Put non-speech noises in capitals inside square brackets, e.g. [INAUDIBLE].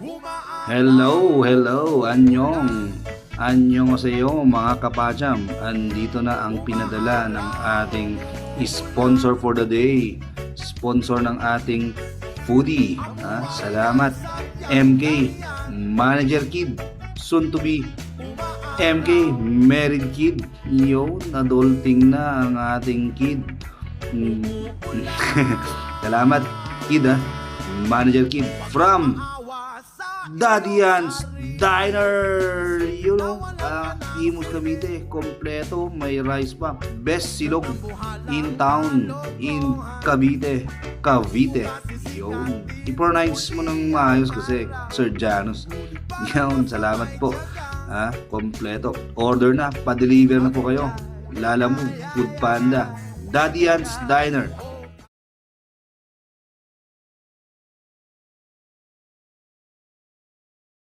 Hello, hello, anyong. Anyong sa iyo mga kapacham. Andito na ang pinadala ng ating sponsor for the day. Sponsor ng ating foodie. Ha? Salamat. MK, Manager Kid. Soon to be MK, Married Kid. Yo, nadulting na ang ating kid. Hmm. [LAUGHS] Salamat, kid ha. Manager Kid from Daddy Diner. You know, ah, Imus Cavite, kompleto, may rice pa. Best silog in town, in Cavite, Cavite. Yun. I-pronounce mo ng maayos kasi Sir Janus. Yun, salamat po. Ha, kompleto. Order na, pa-deliver na po kayo. Lala mo, Food Panda. Daddy Diner.